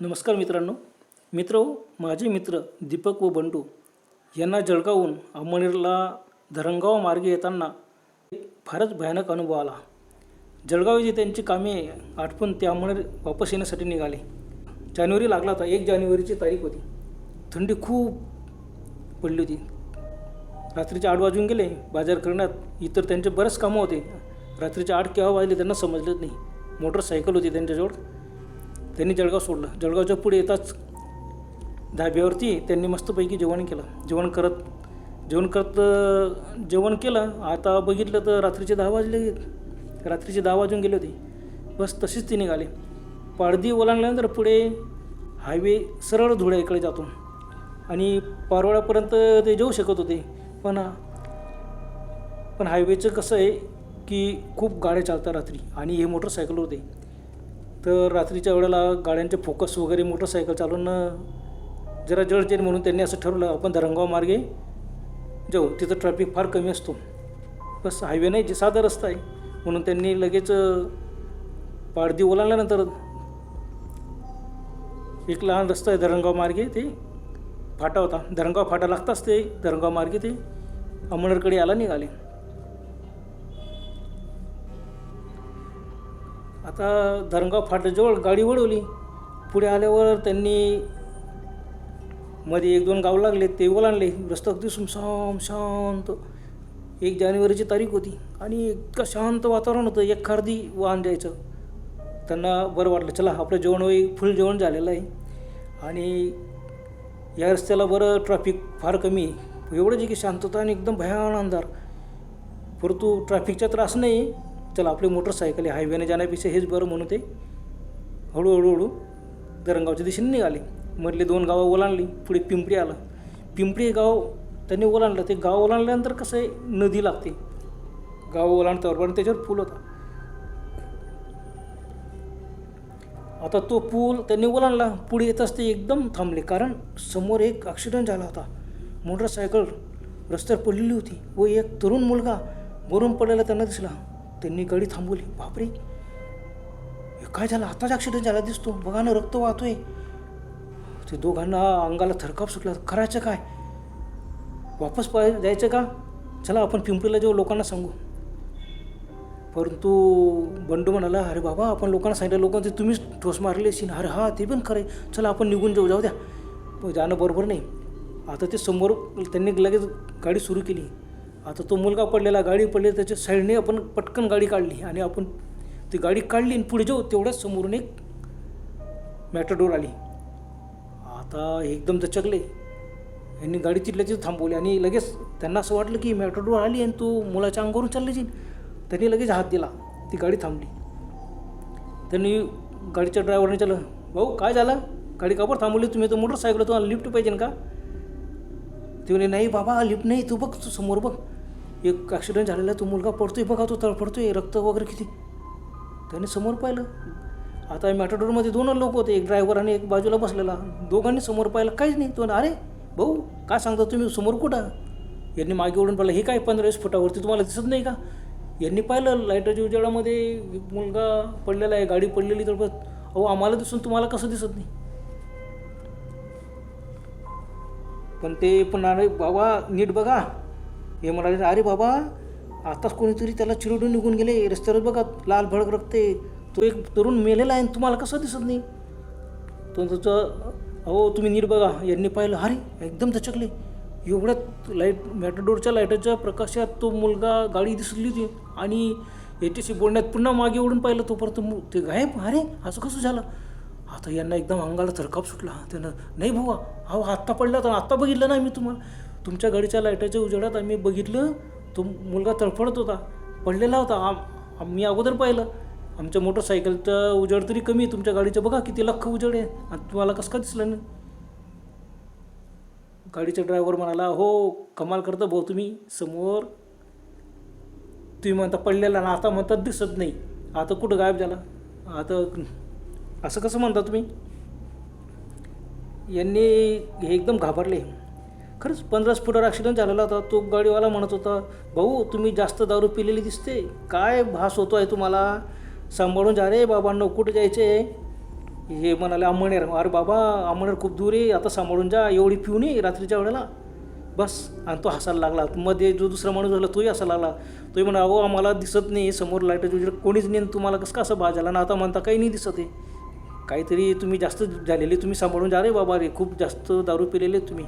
नमस्कार मित्रांनो. मित्र हो, माझे मित्र दीपक व बंडू यांना जळगावहून अमनेरला धरणगाव मार्गे येताना फारच भयानक अनुभव आला. जळगाव येथे त्यांची कामे आटपून ते अमनेर वापस येण्यासाठी निघाले. जानेवारी लागला होता. एक जानेवारीची तारीख होती. थंडी खूप पडली होती. रात्रीचे आठ वाजून गेले. बाजार करण्यात इतर त्यांचे बरेच कामं होते. रात्रीचे आठ केव्हा वाजले त्यांना समजलेच नाही. मोटरसायकल होती त्यांच्याजवळ. त्यांनी जळगाव सोडलं. जळगावच्या पुढे येताच धाब्यावरती त्यांनी मस्तपैकी जेवण केलं. जेवण करत जेवण करत जेवण केलं. आता बघितलं तर रात्रीचे दहा वाजले. रात्रीचे दहा वाजून गेले होते. बस तशीच ती निघाले. पारधी ओलांडल्यानंतर पुढे हायवे सरळ धुळ्याकडे जातो. आणि पारवाड्यापर्यंत ते जाऊ शकत होते. पण पण हायवेचं कसं आहे की खूप गाड्या चालतात रात्री. आणि हे मोटरसायकल होते. तर रात्रीच्या वेळेला गाड्यांचे फोकस वगैरे मोटरसायकल चालवणं जरा जडजेल म्हणून त्यांनी असं ठरवलं आपण धरणगाव मार्गे जाऊ. तिथं ट्रॅफिक फार कमी असतो. बस हायवे नाही जे साधा रस्ता आहे. म्हणून त्यांनी लगेच पाडदी पारधी ओलांडल्यानंतर एक लहान रस्ता आहे धरणगाव मार्गे ते फाटा होता. धरणगाव फाटा लागताच ते धरणगाव मार्गे ते अमळरकडे आला निघाले. आता धरणगाव फाट्याजवळ गाडी वळवली. पुढे आल्यावर त्यांनी मध्ये एक दोन गाव लागले ते ओलांडले रस्ता अगदी सुमसाम शांत. एक जानेवारीची तारीख होती आणि इतकं शांत वातावरण होतं एक खारदी वाहन द्यायचं त्यांना बरं वाटलं चला आपलं जेवण होई फुल जेवण झालेलं आहे. आणि या रस्त्याला बरं ट्रॅफिक फार कमी आहे. एवढंच आहे की शांतता आणि एकदम भयान अंधार. परंतु ट्रॅफिकचा त्रास नाही. चला आपली मोटरसायकल हायवेने जाण्यापेक्षा हेच बरं म्हणून ते हळूहळू हळू धरणगावच्या दिशेने निघाले. मधले दोन गावं ओलांडली पुढे पिंपरी आलं. पिंपरी हे गाव त्यांनी ओलांडलं. ते गाव ओलांडल्यानंतर कसं आहे नदी लागते. गाव ओलांडतावर पण त्याच्यावर पूल होता. आता तो पूल त्यांनी ओलांडला. पुढे येत असते एकदम थांबले कारण समोर एक ॲक्सिडेंट झाला होता. मोटरसायकल रस्त्यावर पडलेली होती. व एक तरुण मुलगा मरून पडलेला त्यांना दिसला. त्यांनी गाडी थांबवली. बापरे. हे काय झालं? आताच ॲक्सिडेंट झाला दिसतो. बघा ना रक्त वाहतोय. ते दोघांना अंगाला थरकाप सुटला. करायचं काय? वापस पाय जायचं का? चला आपण पिंपरीला जाऊ लोकांना सांगू. परंतु बंडू म्हणाला अरे बाबा आपण लोकांना सांगितलं लोकांचे ते तुम्हीच ठोस मारले सीन अरे हा ते पण खरं आहे चला आपण निघून जाऊ जाऊ द्या. जाणं बरोबर नाही. आता ते समोर त्यांनी लगेच गाडी सुरू केली. आता तो मुलगा पडलेला गाडी पडली त्याच्या साईडने आपण पटकन गाडी काढली आणि आपण ती गाडी काढली आणि पुढे जाऊ तेवढ्याच समोरून एक मॅटाडोर आली. आता एकदम दचकले यांनी गाडी तिथल्या थांबवली आणि लगेच त्यांना असं वाटलं की मॅटाडोर आली आणि तो मुलाच्या अंगावरून चालली जाईल. त्यांनी लगेच हात दिला. ती गाडी थांबली. त्यांनी गाडीच्या ड्रायव्हरने चाललं भाऊ काय झालं? गाडी का बरं थांबवली? तुम्ही तर मोटरसायकल तुम्हाला लिफ्ट पाहिजे का? ते म्हणे नाही बाबा लिफ्ट नाही. तू बघ तू समोर बघ. एक ॲक्सिडेंट झालेला आहे तो मुलगा पडतोय बघा तो तळपडतोय रक्त वगैरे किती. त्याने समोर पाहिलं. आता मॅटाडोरमध्ये दोन लोक होते एक ड्रायव्हर आणि एक बाजूला बसलेला. दोघांनी समोर पाहिलं काहीच नाही. तो अरे भाऊ काय सांगता तुम्ही? समोर कुठं? यांनी मागे ओढून पाहिलं हे काय पंधरा वीस फुटावरती तुम्हाला दिसत नाही का? यांनी पाहिलं लाईटाच्या उजेडामध्ये मुलगा पडलेला आहे गाडी पडलेली तर अहो आम्हाला दिसून तुम्हाला कसं दिसत नाही? पण ते पण अरे बाबा नीट बघा. हे म्हणाले अरे बाबा आताच कोणीतरी त्याला चिरडून निघून गेले. रस्त्यावर बघा लाल भडक रक्ते. तो एक तरुण मेलेला आहे आणि तुम्हाला कसं दिसत नाही? तो त्याचं अहो तुम्ही नीट बघा. यांनी पाहिलं अरे एकदम दचकले एवढ्यात लाइट मॅटाडोरच्या लाईटाच्या प्रकाशात तो मुलगा गाडी दिसली होती आणि याच्याशी बोलण्यात पुन्हा मागे ओढून पाहिलं तोपर्यंत मु- ते गायब. अरे असं कसं झालं? आता यांना एकदम अंगाला थरकाप सुटला. त्यानं नाही भाऊ अहो आत्ता पडला तर आत्ता बघितलं नाही मी तुम्हाला. तुमच्या गाडीच्या लाईटाच्या उजेडात आम्ही बघितलं तो मुलगा तडफडत होता पडलेला होता. आम आम्ही अगोदर पाहिलं. आमच्या मोटरसायकलचा उजेड तरी कमी तुमच्या गाडीचं बघा किती लख उजेड आहे. आणि तुम्हाला कसं का दिसलं नाही? गाडीचा ड्रायव्हर म्हणाला हो कमाल करता भाऊ तुम्ही समोर तुम्ही म्हणता पडलेला ना आता म्हणतात दिसत नाही. आता कुठं गायब झाला? आता असं कसं म्हणता तुम्ही? यांनी हे एकदम घाबरले. खरंच पंधराच फुटावर ॲक्सिडेंट झालेला होता. तो गाडीवाला म्हणत होता भाऊ तुम्ही जास्त दारू पिलेली दिसते. काय भास होतो आहे तुम्हाला? सांभाळून जा रे बाबांना कुठे जायचे? हे म्हणाले आंबणेर अरे बाबा आंबणेर खूप दूर आहे. आता सांभाळून जा. एवढी पिऊ नये रात्रीच्या वेळेला. बस. आणि तो हसायला लागला. मध्ये जो दुसरा माणूस झाला तोही हसायला लागला. तोही म्हणा अहो आम्हाला दिसत नाही. समोर लाइट कोणीच नाही. तुम्हाला कसं कसं झाला? ना आता म्हणता काही नाही दिसत आहे. काहीतरी तुम्ही जास्त झालेले. तुम्ही सांभाळून जा रे बाबा रे. खूप जास्त दारू पिलेले तुम्ही.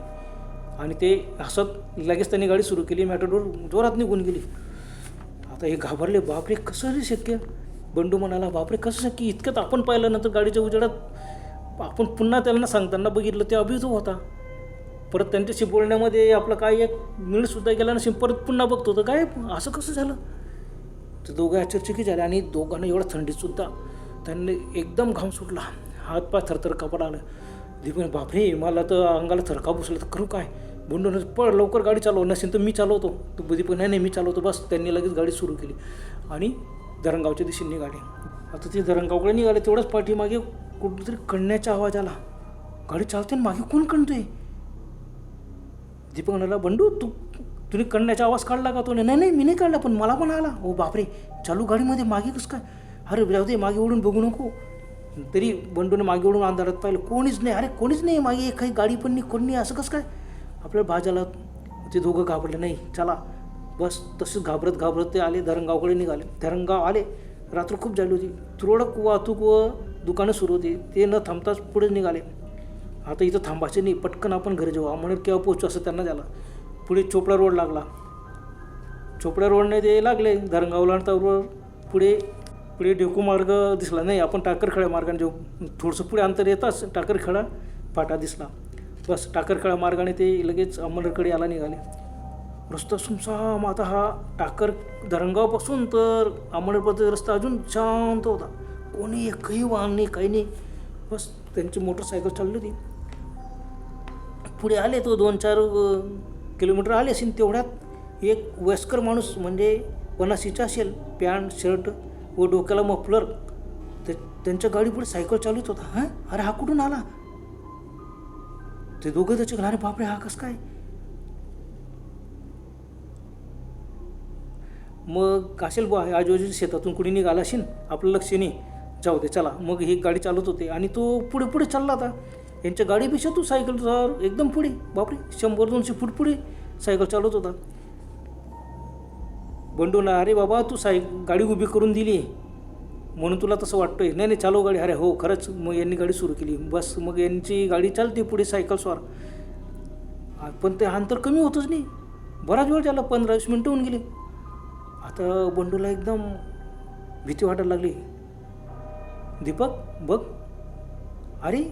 आणि ते हसत लगेच त्यांनी गाडी सुरू केली मॅटोडोर जोरात निघून गेली. आता हे घाबरले बापरे कसं रे शक्य? बंडू म्हणाला बापरे कसं शक्य? इतक्यात आपण पाहिलं नंतर गाडीच्या उजेडात आपण पुन्हा त्यांना सांगताना बघितलं ते अभिजू होता. परत त्यांच्याशी बोलण्यामध्ये आपलं काय एक मिनिटसुद्धा गेला नसेल परत पुन्हा बघतो तर काय असं कसं झालं? ते दोघं आश्चर्यचकित झाले आणि दोघांना एवढं थंडीतसुद्धा त्यांनी एकदम घाम सुटला. हातपाय थरथर कपडा आलं दीपन बापरे मला तर अंगाला थरका बसला तर करू काय? बंडून पळ लवकर गाडी चालव. नसेल तर मी चालवतो. तो दीपक नाही नाही मी चालवतो. बस त्यांनी लगेच गाडी सुरू केली. आणि धरणगावच्या दिशेने निघाले. आता ते धरणगावकडे निघाले तेवढंच पाठीमागे कुठंतरी कणण्याचा आवाज आला. गाडी चालते आणि मागे कोण कणतोय? दीपक म्हणाला बंडू तू तुम्ही कणण्याचा आवाज काढला का तो? नाही नाही मी नाही काढला पण मला पण आला. ओ बापरे चालू गाडीमध्ये मागे कसं काय? अरे जाऊ दे मागे ओढून बघू नको. तरी बंडूने मागे ओढून अंधारात पाहिलं. कोणीच नाही. अरे कोणीच नाही मागे काही गाडी पण नाही कोण नाही असं कसं काय? आपल्या भाज्याला ते दोघं घाबरले नाही चला. बस तसेच घाबरत घाबरत ते आले धरणगावकडे निघाले. धरणगाव आले रात्र खूप झाली होती. तुरळक वाहतूक व दुकानं सुरू होती. ते न थांबताच पुढे निघाले. आता इथं थांबायचे नाही पटकन आपण घरी जाऊ. म्हणत केव्हा पोचू असं त्यांना झालं. पुढे चोपडा रोड लागला. चोपड्या रोडने ते लागले. धरणगावला त्यावर पुढे पुढे डेकू मार्ग दिसला. नाही आपण टाकरखेडा मार्गाने जाऊ. थोडंसं पुढे अंतर येताच टाकरखेडा फाटा दिसला. बस टाकरखेडा मार्गाने ते लगेच अंमलकडे याला निघाले. रस्ता सुमसाम आता हा टाकर धरणगावपासून तर अंमलपर्यंत रस्ता अजून शांत होता. कोणी एकही वाहन नाही काही नाही. बस त्यांची मोटरसायकल चालली होती. पुढे आले तो दोन चार किलोमीटर आले असेल तेवढ्यात एक वयस्कर माणूस म्हणजे पन्नासीचा असेल पॅन्ट शर्ट व डोक्याला मफलर ते त्यांच्या गाडीपुढे सायकल चालूच होता. हां? अरे हा कुठून आला? ते दोघं त्याचे अरे बापरे हा कसं काय? मग असेल बुवा आजूबाजूच्या शेतातून कुणी निघाला असेल आपलं लक्ष नाही. जाऊ दे चला. मग ही गाडी चालत होते आणि तो पुढे पुढे चालला आता. यांच्या गाडीपेक्षा तू सायकल एकदम पुढे. बापरे शंभर दोनशे फूट पुढे सायकल चालवत होता. बंडूला अरे बाबा तू साय गाडी उभी करून दिली. म्हणून तुला तसं वाटतंय. नाही नाही चालू गाडी. अरे हो खरंच मग यांनी गाडी सुरू केली. बस मग यांची गाडी चालते पुढे सायकल स्वार. पण ते अंतर कमी होतच नाही. बराच वेळ झाला पंधरा वीस मिनटं होऊन गेली. आता बंडूला एकदम भीती वाटायला लागली. दीपक बघ. अरे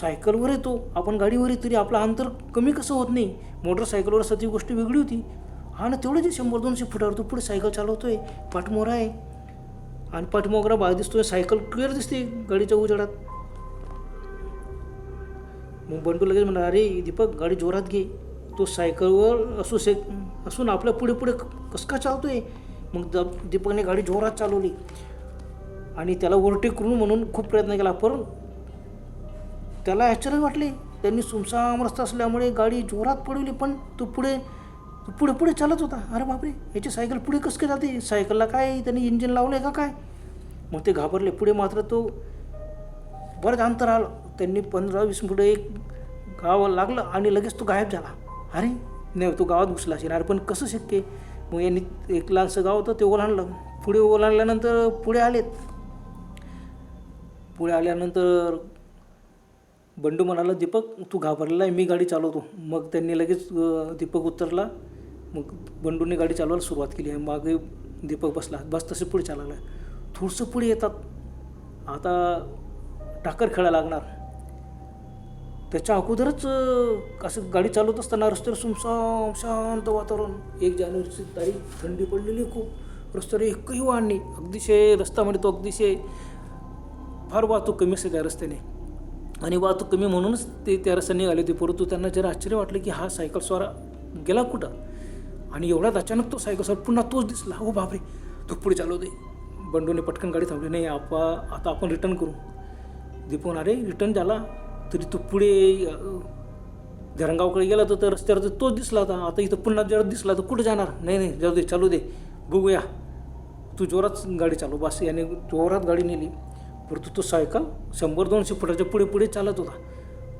सायकलवर येतो. आपण गाडीवर येतो. तरी आपलं अंतर कमी कसं होत नाही? मोटरसायकलवर सती गोष्ट वेगळी होती. हा ना तेवढं जे शंभर दोनशे फुटावर तो पुढे सायकल चालवतोय पाठमोरा आहे. आणि पाठीमोगरा बाग दिसतोय सायकल क्लिअर दिसते गाडीच्या उजेडात. मग बंडू लगेच म्हणा अरे दीपक गाडी जोरात घे. तो सायकलवर असू शे असून आपल्या पुढे पुढे कसं काय चालतोय? मग द दीपकने गाडी जोरात चालवली. आणि त्याला ओव्हरटेक करून म्हणून खूप प्रयत्न केला पण त्याला आश्चर्य वाटले. त्यांनी सुमसाम रस्ता असल्यामुळे गाडी जोरात पडवली पण तो पुढे तो पुढे पुढे चालत होता. अरे बापरे याची सायकल पुढे कसं काय जाते? सायकलला काय? त्यांनी इंजिन लावलं आहे का काय? मग ते घाबरले. पुढे मात्र तो बरंच अंतर आलं. त्यांनी पंधरा वीस पुढे एक गाव लागलं आणि लगेच तो गायब झाला. अरे नाही तो गावात घुसला असेल. अरे पण कसं शक्य? मग यांनी एक लहानसं गाव होतं ते ओलांडलं पुढे ओलांडल्यानंतर पुढे आलेत. पुढे आल्यानंतर बंडू म्हणाला दीपक तू घाबरलेला आहे मी गाडी चालवतो. मग त्यांनी लगेच दीपक उतरला. मग बंडूने गाडी चालवायला सुरुवात केली आणि मागे दीपक बसला. बस तसे पुढे चालायला थोडंसं पुढे येतात. आता टाकर खेळा लागणार. त्याच्या अगोदरच असं गाडी चालवत असताना रस्त्यावर सुमसाम शांत वातावरण. एक जानेवारीची तारीख थंडी पडलेली खूप. रस्त्यावर एकही वाहन नाही. अगदीशय रस्ता म्हणतो तो अगदीशय फार वाहतूक कमी असते त्या रस्त्याने. आणि वाहतूक कमी म्हणूनच ते त्या रस्त्याने निघाले होते. परंतु त्यांना जरा आश्चर्य वाटलं की हा सायकल स्वारा गेला कुठं? आणि एवढ्यात अचानक तो सायकल सर पुन्हा तोच दिसला. हो बापरे. तो पुढे चालवते बंडूने पटकन गाडी थांबली. नाही आपा आता आपण रिटर्न करू. दीपून अरे रिटर्न झाला. तरी तो पुढे धरंगावकडे धरणगावकडे गेला तर रस्त्यावर तर तोच दिसला होता. आता इथं पुन्हा जर दिसला तर कुठं जाणार? नाही नाही. जाऊ दे चालू दे. बघूया. तू जोरात गाडी चालू बस. याने जोरात गाडी नेली. परंतु तो सायकल शंभर दोनशे फुटाच्या पुढे पुढे चालत होता.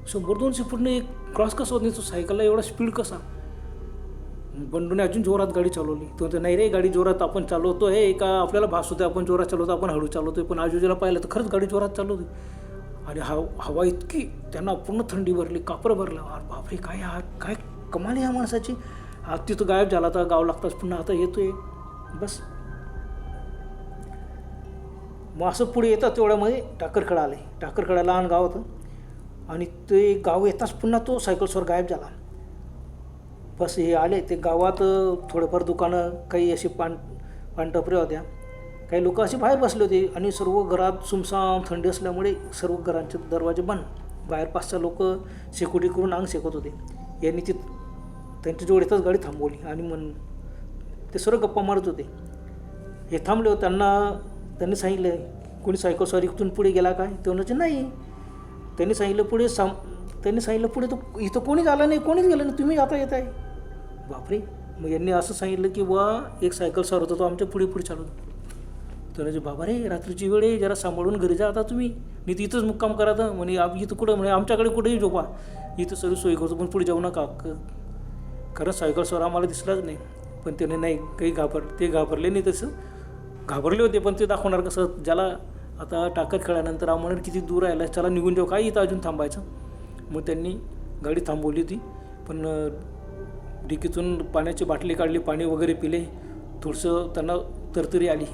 शंभर दोनशे फुटने एक क्रॉस कसा होत नाही? तो सायकलला एवढा स्पीड कसा? बंडूने अजून जोरात गाडी चालवली. तो म्हणतो, नाही रे गाडी जोरात आपण चालवतो हे का आपल्याला भास होते आपण जोरात चालवतो आपण हळू चालवतोय पण आजूबाजूला पाहिलं तर खरंच गाडी जोरात चालवते आणि हव हवा इतकी त्यांना पूर्ण थंडी भरली कापरं भरलं. अरे बापरे काय हा काय कमाल आहे या माणसाची. आज तिथं गायब झाला आता गाव लागताच पुन्हा आता येतोय. बस. मग असं पुढे येतात तेवढ्यामध्ये टाकरखेडा आले. टाकरखेडा लहान गाव होतं. आणि ते गाव येताच पुन्हा तो सायकल्सवर गायब झाला. बस हे आले ते गावात थोडंफार दुकानं काही अशी पान पानटपऱ्या होत्या. काही लोक असे बाहेर बसले होते आणि सर्व घरात सुमसाम थंडी असल्यामुळे सर्व घरांचे दरवाजे बंद. बाहेर पाच सहा लोक शेकोटी करून अंग शेकत होते. यांनी ती त्यांच्या येतच गाडी थांबवली आणि मन ते सर्व गप्पा मारत होते. हे थांबले त्यांना त्यांनी सांगितलं कोणी सायकल सॉरी इथून पुढे गेला काय? ते म्हणजे नाही. त्यांनी सांगितलं पुढे साम त्यांनी सांगितलं पुढे तो इथं कोणीच आलं नाही कोणीच गेलं नाही तुम्ही आता येत आहे बापरे. मग यांनी असं सांगितलं की वा एक सायकल सर होता तो आमच्या पुढे पुढे चालवत. तर म्हणजे बाबा रे रात्रीची वेळ आहे जरा सांभाळून घरी जा आता तुम्ही. मी तिथंच मुक्काम करा तर म्हणे आप इथं कुठं? म्हणे आमच्याकडे कुठेही झोपा. इथं सर्व सोयी करतो पण पुढे जाऊ नका. क- खरंच सायकल सर आम्हाला दिसलाच नाही. पण त्याने नाही काही घाबर ते घाबरले नाही तसं. घाबरले होते पण ते दाखवणार कसं? ज्याला आता टाकत खेळल्यानंतर आम्हाला किती दूर राहिला त्याला निघून जाऊ. काय इथं अजून थांबायचं? मग त्यांनी गाडी थांबवली होती. पण डिकीतून पाण्याची बाटली काढली पाणी वगैरे पिले. थोडंसं त्यांना तरतरी आली.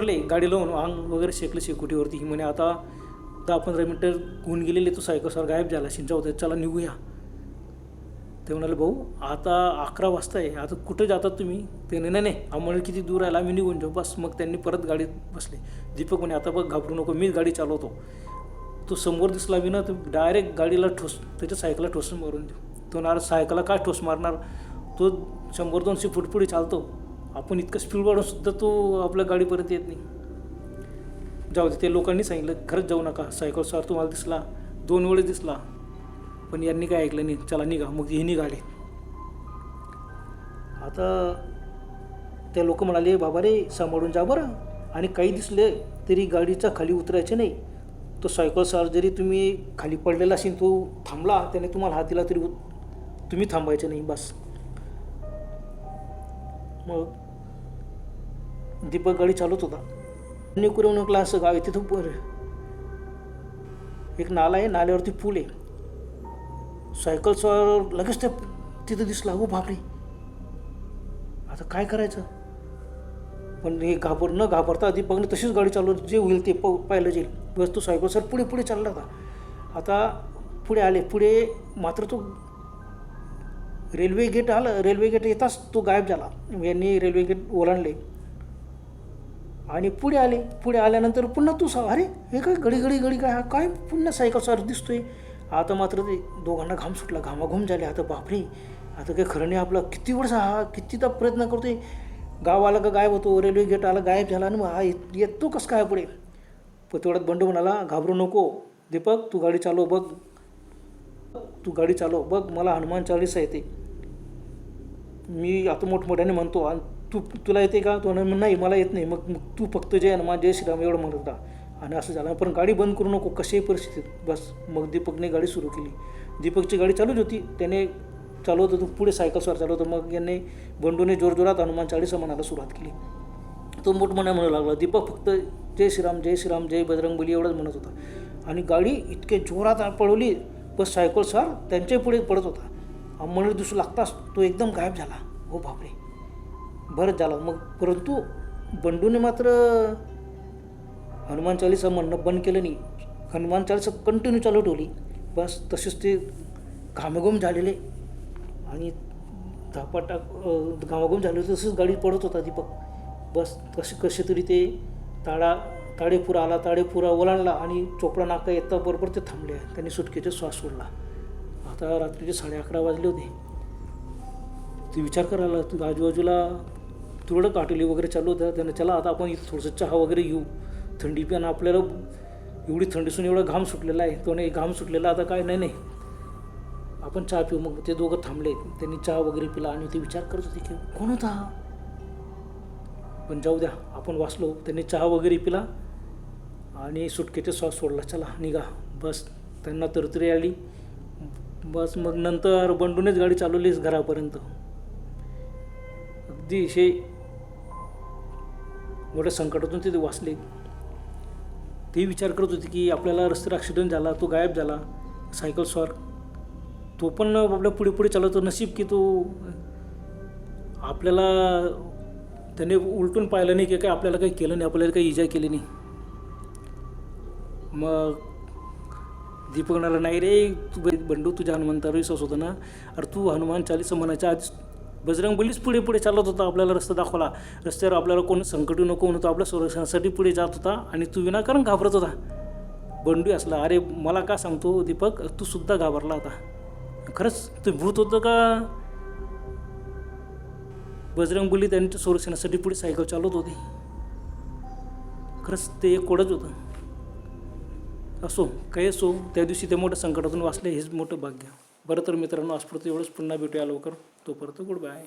आले गाडी लावून अंग वगैरे शेकलं शेकोटीवरती. म्हणे आता दहा पंधरा मिनटं होऊन गेलेले तो सायकलसवर गायब झाला. शिंचा होता चला निघूया. ते म्हणाले भाऊ आता अकरा वाजता आहे. आता कुठं जातात तुम्ही? ते नाही नाही आम्हाला किती दूर राहिला आम्ही निघून जाऊ. बस मग त्यांनी परत गाडीत बसले. दीपक म्हणे आता बघ घाबरू नको मीच गाडी चालवतो. तो समोर दिसला विना तर डायरेक्ट गाडीला ठोस त्याच्या सायकलला ठोसून मारून देऊ. तो नार काय ठोस मारणार? तो शंभर दोनशे फूट पुढे चालतो. आपण इतकं स्पीड वाढून सुद्धा तो आपल्या गाडीपर्यंत येत नाही. जाऊ दे ते लोकांनी सांगितलं खरंच जाऊ नका. सायकल सर तुम्हाला दिसला. दोन वेळेस दिसला. पण यांनी काय ऐकलं नाही. चला निघा. मग हे निघाले. आता ते लोक म्हणाले बाबा रे सांभाळून जा बरं. आणि काही दिसले तरी गाडीचा खाली उतरायचे नाही. तो सायकल सार जरी तुम्ही खाली पडलेला असेल तो थांबला. त्याने तुम्हाला हात दिला तरी उत- तुम्ही थांबायचे नाही बस. मग दीपक गाडी चालवत होता. निकुरवणूकला असं गाव आहे तिथं पर एक नाला आहे नाल्यावरती पूल आहे. सायकल लगेच त्या तिथं दिसला हो बापरे. आता काय करायचं? पण हे घाबर न घाबरता दीपकने तशीच गाडी चालवत जे होईल ते प पाहिलं जाईल. बस तो सायकल सर पुढे पुढे चालला होता. आता पुढे आले पुढे मात्र तो रेल्वे गेट आलं रेल्वे गेट येताच तो गायब झाला. यांनी रेल्वे गेट ओलांडले. आणि पुढे आले. पुढे आल्यानंतर पुन्हा तू सा अरे हे काय घडी घडी घडी काय? हा काय पुन्हा सायकल सवार दिसतोय? आता मात्र ते दोघांना घाम सुटला. घामाघूम झाले. आता बापरे आता काय खरं नाही आपला. किती वर्ष हा कितीदा प्रयत्न करतोय. गाव आला का गायब होतो. रेल्वे गेट आला गायब झाला आणि मग हा येतो कसं काय पुढे? पण तेवढ्यात बंडू म्हणाला घाबरू नको. दीपक तू गाडी चालव बघ. तू गाडी चालव बघ मला हनुमान चालीसा येते. मी आता मोठमोठ्याने म्हणतो आणि तू तुला येते का? तो नाही मला येत नाही. मग मग तू फक्त जय हनुमान जय श्रीराम एवढं म्हणत राहा. आणि असं झालं पण गाडी बंद करू नको कशाही परिस्थितीत. बस मग दीपकने गाडी सुरू केली. दीपकची गाडी चालूच होती. त्याने चालवत होतो पुढे सायकलस्वार चालवतो मग यांनी बंडूने जोरजोरात हनुमान चाळीसा म्हणायला सुरुवात केली. तो मोठमोठ्या म्हणू लागला दीपक फक्त जय श्रीराम जय श्रीराम जय बजरंगबली एवढंच म्हणत होता. आणि गाडी इतके जोरात पळवली बस सायकल सर त्यांच्याही पुढे पडत होता. अंमळी दिसू लागताच तो एकदम गायब झाला. हो बापरे. बरंच झालं. मग परंतु बंडूने मात्र हनुमान चालीसा म्हणणं बंद केलं नाही. हनुमान चालीसा कंटिन्यू चालू ठेवली. बस तसेच ते घामाघूम झालेले. आणि धापाटा घामाघूम झाले तसंच गाडी पडत होता दीपक. बस कसे कसे तरी ते ताडा ताडेपुरा आला ताडेपुरा ओलांडला आणि चोपडा नाका येता बरोबर ते थांबले. त्यांनी सुटकेचे श्वास सोडला. आता रात्रीचे साडे अकरा वाजले होते. ते विचार करायला तू आजूबाजूला तुरळक काटोली वगैरे चालू होत्या. त्यानं चला आता आपण इथं थोडंसं चहा वगैरे घेऊ. थंडी पण आपल्याला एवढी थंडीसून एवढा घाम सुटलेला आहे. तो नाही घाम सुटलेला आता काय? नाही नाही. आपण चहा पिऊ. मग ते दोघं थांबले. त्यांनी चहा वगैरे पिला आणि ते विचार करत होते की कोण होता हा? पण जाऊ द्या आपण वाचलो. त्यांनी चहा वगैरे पिला. आणि सुटकेचा श्वास सोडला. चला निघा. बस. त्यांना तरतरी आली. बस मग नंतर बंडूनच गाडी चालवलीच घरापर्यंत. अगदी असे मोठ्या संकटातून तिथे वाचले. ते विचार करत होते की आपल्याला रस्त्यावर ॲक्सिडेंट झाला तो गायब झाला. सायकल स्वार तो पण आपल्या पुढे पुढे चालवतो. नशीब की तो आपल्याला त्याने उलटून पाहिलं नाही की काय आपल्याला काही केलं नाही आपल्याला काही इजा केली नाही. मग दीपक म्हणाला नाही रे तू बंडू तुझ्या हनुमंतावर विश्वास होता ना. अरे तू हनुमान चालीसा म्हणायच्या आज बजरंग बलीच पुढे पुढे चालत होता आपल्याला रस्ता दाखवला. रस्त्यावर आपल्याला कोण संकट नको म्हणून तो आपल्या संरक्षणासाठी पुढे जात होता आणि तू विनाकारण घाबरत होता. बंडू असला अरे मला का सांगतो दीपक तू सुद्धा घाबरला होता. खरंच ते भूत होतं का? बजरंग बली त्यांच्या संरक्षणासाठी पुढे सायकल चालवत होती. खरंच ते एक कोडच होतं. असो काही असो त्या दिवशी ते मोठ्या संकटातून वाचले हेच मोठं भाग्य. बरं तर मित्रांनो आजपुरतं एवढंच पुन्हा भेटूया लवकर. तोपर्यंत गुड बाय.